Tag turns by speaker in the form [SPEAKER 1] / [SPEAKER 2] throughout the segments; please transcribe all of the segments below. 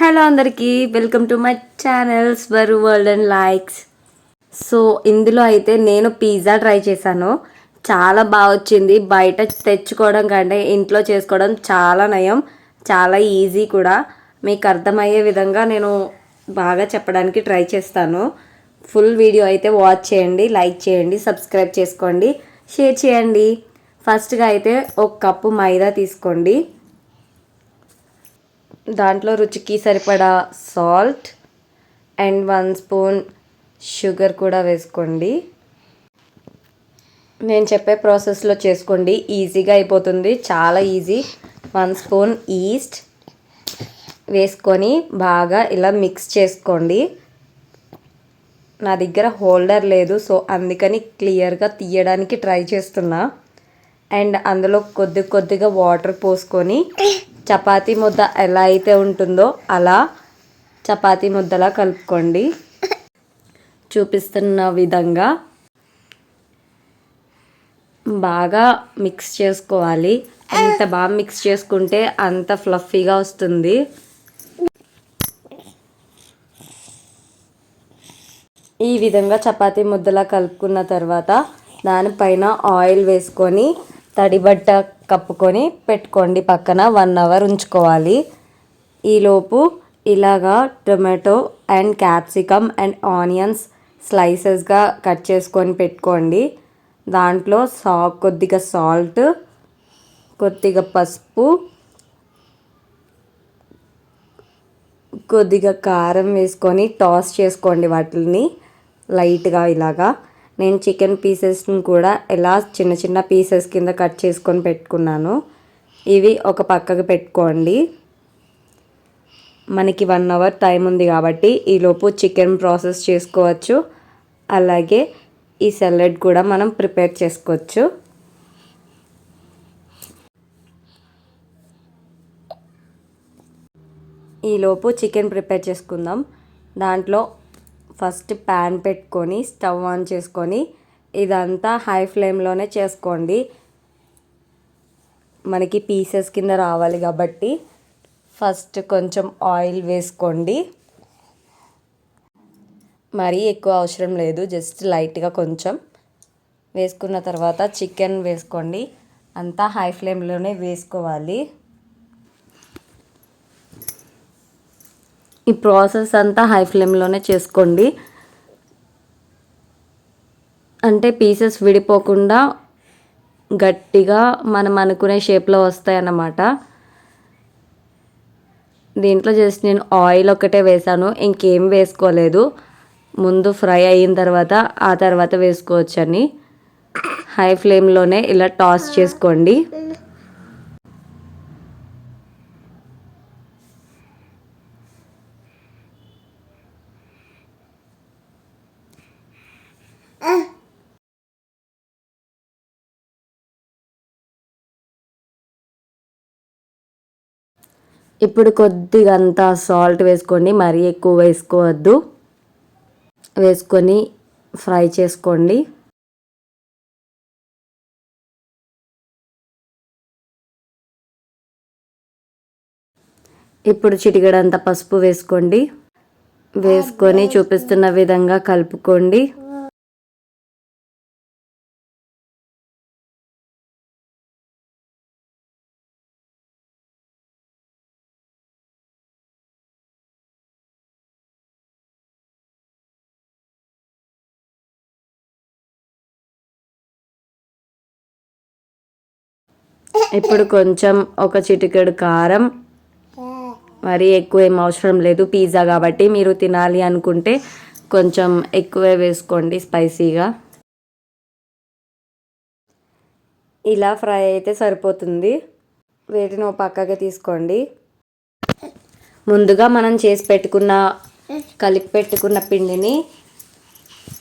[SPEAKER 1] Hello అందరికీ welcome to my channels were world and likes. So ఇందులో అయితే నేను పిజ్జా ట్రై చేశాను. చాలా బాగా వచ్చింది. బయట తెచ్చుకోవడం కంటే ఇంట్లో చేసుకోవడం చాలా నయం చాలా ఈజీ కూడా. మీకు అర్థమయ్యే విధంగా నేను బాగా చెప్పడానికి ట్రై చేస్తాను. ఫుల్ వీడియో అయితే వాచ్ చేయండి లైక్ చేయండి సబ్స్క్రైబ్ చేసుకోండి షేర్ చేయండి. ఫస్ట్గా అయితే ఒక కప్పు మైదా తీసుకోండి. దాంట్లో రుచికి సరిపడా salt and one spoon sugar కూడా వేసుకోండి. నేను చెప్పే ప్రాసెస్లో చేసుకోండి. ఈజీగా అయిపోతుంది. చాలా ఈజీ. వన్ స్పూన్ ఈస్ట్ వేసుకొని బాగా ఇలా మిక్స్ చేసుకోండి. నా దగ్గర హోల్డర్ లేదు సో అందుకని క్లియర్గా తీయడానికి ట్రై చేస్తున్నా. అండ్ అందులో కొద్ది కొద్దిగా వాటర్ పోసుకొని చపాతీ ముద్ద ఎలా అయితే ఉంటుందో అలా చపాతీ ముద్దలా కలుపుకోండి. చూపిస్తున్న విధంగా బాగా మిక్స్ చేసుకోవాలి. ఎంత బాగా మిక్స్ చేసుకుంటే అంత ఫ్లఫీగా వస్తుంది. ఈ విధంగా చపాతీ ముద్దలా కలుపుకున్న తర్వాత దానిపైన ఆయిల్ వేసుకొని తడిబట్ట కప్పుకొని పెట్టుకోండి పక్కన. వన్ అవర్ ఉంచుకోవాలి. ఈలోపు ఇలాగా tomato and capsicum and onions స్లైసెస్గా cut చేసుకొని పెట్టుకోండి. దాంట్లో సా కొద్దిగా సాల్ట్ కొద్దిగా పసుపు కొద్దిగా కారం వేసుకొని టాస్ చేసుకోండి వాటిని లైట్గా ఇలాగా. నేను చికెన్ పీసెస్ని కూడా ఎలా చిన్న చిన్న పీసెస్ కింద కట్ చేసుకొని పెట్టుకున్నాను. ఇవి ఒక పక్కకు పెట్టుకోండి. మనకి వన్ అవర్ టైం ఉంది కాబట్టి ఈలోపు చికెన్ ప్రాసెస్ చేసుకోవచ్చు. అలాగే ఈ సలాడ్ కూడా మనం ప్రిపేర్ చేసుకోవచ్చు. ఈలోపు చికెన్ ప్రిపేర్ చేసుకుందాం. దాంట్లో ఫస్ట్ ప్యాన్ పెట్టుకొని స్టవ్ ఆన్ చేసుకొని ఇదంతా హై ఫ్లేమ్లోనే చేసుకోండి. మనకి పీసెస్ కింద రావాలి కాబట్టి ఫస్ట్ కొంచెం ఆయిల్ వేసుకోండి. మరీ ఎక్కువ అవసరం లేదు జస్ట్ లైట్గా కొంచెం. వేసుకున్న తర్వాత చికెన్ వేసుకోండి. అంతా హై ఫ్లేమ్లోనే వేసుకోవాలి. ఈ ప్రాసెస్ అంతా హై ఫ్లేమ్లోనే చేసుకోండి. అంటే పీసెస్ విడిపోకుండా గట్టిగా మనం అనుకునే షేప్లో వస్తాయి అన్నమాట దీంట్లో జస్ట్ నేను ఆయిల్ ఒకటే వేసాను. ఇంకేం వేసుకోలేదు. ముందు ఫ్రై అయిన తర్వాత ఆ తర్వాత వేసుకోవచ్చని. హై ఫ్లేమ్లోనే ఇలా టాస్ చేసుకోండి. ఇప్పుడు కొద్దిగా అంత సాల్ట్ వేసుకోండి మరీ ఎక్కువ వేసుకోవద్దు. వేసుకొని ఫ్రై చేసుకోండి. ఇప్పుడు చిటికడంత పసుపు వేసుకోండి. వేసుకొని చూపిస్తున్న విధంగా కలుపుకోండి. ఇప్పుడు కొంచెం ఒక చిటికెడు కారం. మరి ఎక్కువ ఏం అవసరం లేదు పిజ్జా కాబట్టి మీరు తినాలి అనుకుంటే కొంచెం ఎక్కువే వేసుకోండి స్పైసీగా. ఇలా ఫ్రై అయితే సరిపోతుంది. వీటిని ఓ పక్కకి తీసుకోండి. ముందుగా మనం చేసి పెట్టుకున్న కలిపి పెట్టుకున్న పిండిని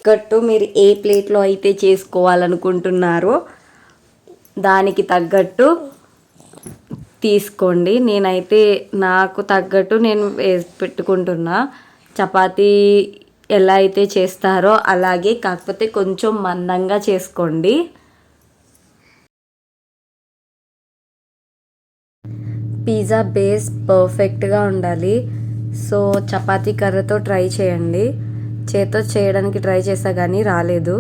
[SPEAKER 1] కట్టు మీరు ఏ ప్లేట్లో అయితే చేసుకోవాలనుకుంటున్నారో దానికి తగ్గట్టు తీసుకోండి. నేనైతే నాకు తగ్గట్టు నేను వేసి పెట్టుకుంటున్నా. చపాతీ ఎలా అయితే చేస్తారో అలాగే కాకపోతే కొంచెం మందంగా చేసుకోండి. పిజ్జా బేస్ పర్ఫెక్ట్గా ఉండాలి. సో చపాతీ కర్రతో ట్రై చేయండి. చేత్తో చేయడానికి ట్రై చేసా కానీ రాలేదు.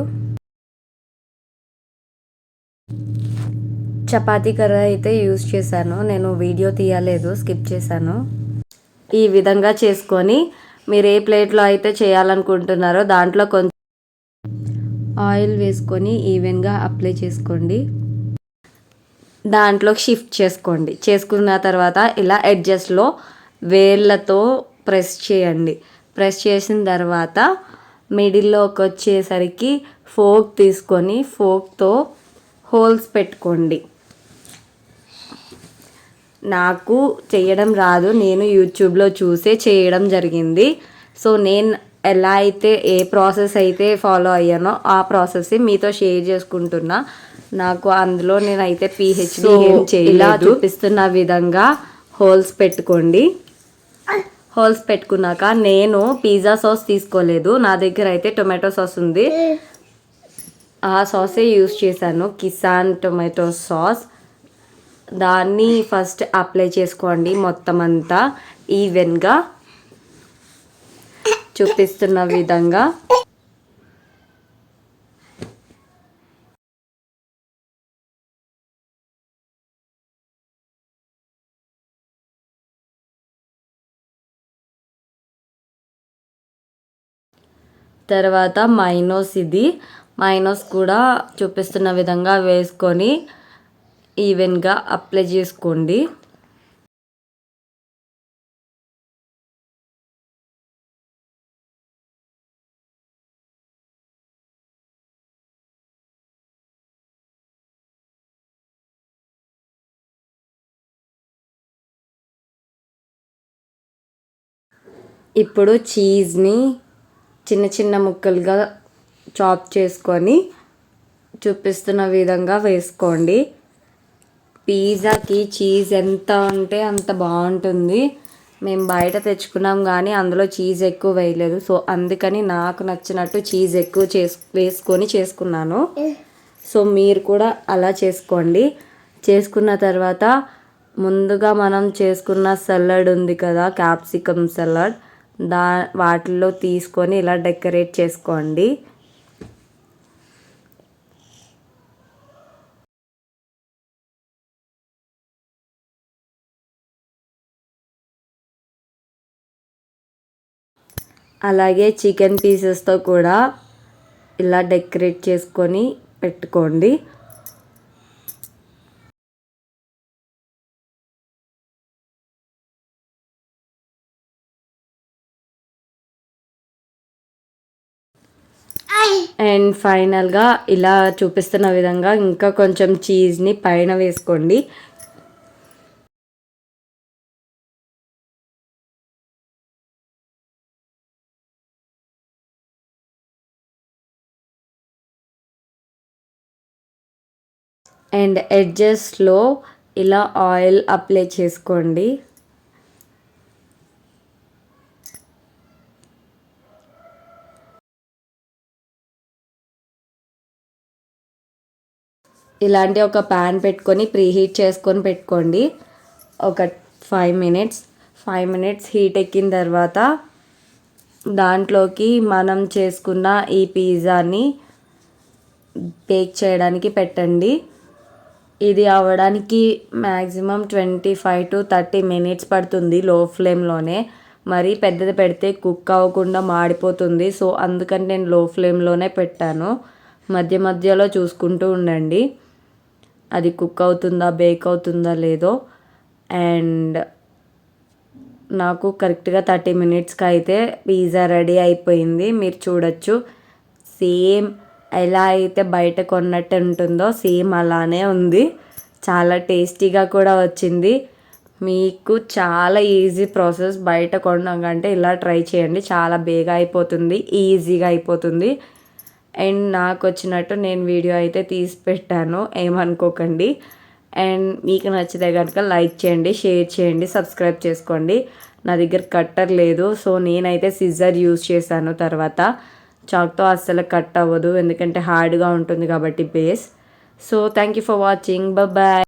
[SPEAKER 1] చపాతీ కర్ర అయితే యూజ్ చేశాను. నేను వీడియో తీయలేదు స్కిప్ చేశాను. ఈ విధంగా చేసుకొని మీరు ఏ ప్లేట్లో అయితే చేయాలనుకుంటున్నారో దాంట్లో కొంచెం ఆయిల్ వేసుకొని ఈవెన్గా అప్లై చేసుకోండి. దాంట్లో షిఫ్ట్ చేసుకోండి. చేసుకున్న తర్వాత ఇలా ఎడ్జస్ట్లో వేళ్ళతో ప్రెస్ చేయండి. ప్రెస్ చేసిన తర్వాత మిడిల్లోకి వచ్చేసరికి ఫోక్ తీసుకొని ఫోక్తో హోల్స్ పెట్టుకోండి. నాకు చేయడం రాదు. నేను యూట్యూబ్లో చూసే చేయడం జరిగింది. సో నేను ఎలా అయితే ఏ ప్రాసెస్ అయితే ఫాలో అయ్యానో ఆ ప్రాసెస్ మీతో షేర్ చేసుకుంటున్నా. నాకు అందులో నేనైతే పిహెచ్డి ఇలా చూపిస్తున్న విధంగా హోల్స్ పెట్టుకోండి. హోల్స్ పెట్టుకున్నాక నేను పిజ్జా సాస్ తీసుకోలేదు. నా దగ్గర అయితే టొమాటో సాస్ ఉంది. ఆ సాసే యూస్ చేశాను. Kissan tomato sauce. దాన్ని ఫస్ట్ అప్లై చేసుకోండి మొత్తం అంతా ఈవెన్గా చూపిస్తున్న విధంగా. తర్వాత మైనోస్ ఇది. మైనోస్ కూడా చూపిస్తున్న విధంగా వేసుకొని ఈవెన్గా అప్లై చేసుకోండి. ఇప్పుడు చీజ్ని చిన్న చిన్న ముక్కలుగా చాప్ చేసుకొని చూపిస్తున్న విధంగా వేసుకోండి. పిజ్జాకి చీజ్ ఎంత ఉంటే అంత బాగుంటుంది. మేము బయట తెచ్చుకున్నాం కానీ అందులో చీజ్ ఎక్కువ వేయలేదు. సో అందుకని నాకు నచ్చినట్టు చీజ్ ఎక్కువ చేసు వేసుకొని చేసుకున్నాను. సో మీరు కూడా అలా చేసుకోండి. చేసుకున్న తర్వాత ముందుగా మనం చేసుకున్న సలాడ్ ఉంది కదా క్యాప్సికమ్ సలాడ్ దా వాటిల్లో తీసుకొని ఇలా డెకరేట్ చేసుకోండి. అలాగే చికెన్ పీసెస్తో కూడా ఇలా డెకరేట్ చేసుకొని పెట్టుకోండి. అండ్ ఫైనల్గా ఇలా చూపిస్తున్న విధంగా ఇంకా కొంచెం చీజ్ని పైన వేసుకోండి. అండ్ ఎడ్జెస్లో ఇలా ఆయిల్ అప్లై చేసుకోండి. ఇలాంటి ఒక ప్యాన్ పెట్టుకొని ప్రీహీట్ చేసుకొని పెట్టుకోండి. ఒక five minutes. Five minutes heat ఎక్కిన తర్వాత దాంట్లోకి మనం చేసుకున్న ఈ పిజ్జాని బేక్ చేయడానికి పెట్టండి. ఇది అవ్వడానికి maximum twenty five to thirty minutes పడుతుంది లో ఫ్లేమ్లోనే మరి పెద్దది పెడితే కుక్ అవ్వకుండా మాడిపోతుంది. సో అందుకని నేను లో ఫ్లేమ్లోనే పెట్టాను. మధ్య మధ్యలో చూసుకుంటూ ఉండండి. అది కుక్ అవుతుందా బేక్ అవుతుందా లేదో. అండ్ నాకు కరెక్ట్గా థర్టీ మినిట్స్కి అయితే పిజ్జా రెడీ అయిపోయింది. మీరు చూడొచ్చు. సేమ్ ఎలా అయితే బయట కొన్నట్టు ఉంటుందో సేమ్ అలానే ఉంది. చాలా టేస్టీగా కూడా వచ్చింది. మీకు చాలా ఈజీ ప్రాసెస్ బయట కొనడం కంటే ఇలా ట్రై చేయండి. చాలా బేగా అయిపోతుంది ఈజీగా అయిపోతుంది. అండ్ నాకు వచ్చినట్టు నేను వీడియో అయితే తీసి పెట్టాను ఏమనుకోకండి. అండ్ మీకు నచ్చితే కనుక లైక్ చేయండి షేర్ చేయండి సబ్స్క్రైబ్ చేసుకోండి. నా దగ్గర కట్టర్ లేదు సో నేనైతే సిజర్ యూజ్ చేశాను తర్వాత. చాక్తో అస్సలు కట్ అవ్వదు ఎందుకంటే హార్డ్గా ఉంటుంది కాబట్టి base. So thank you for watching. Bye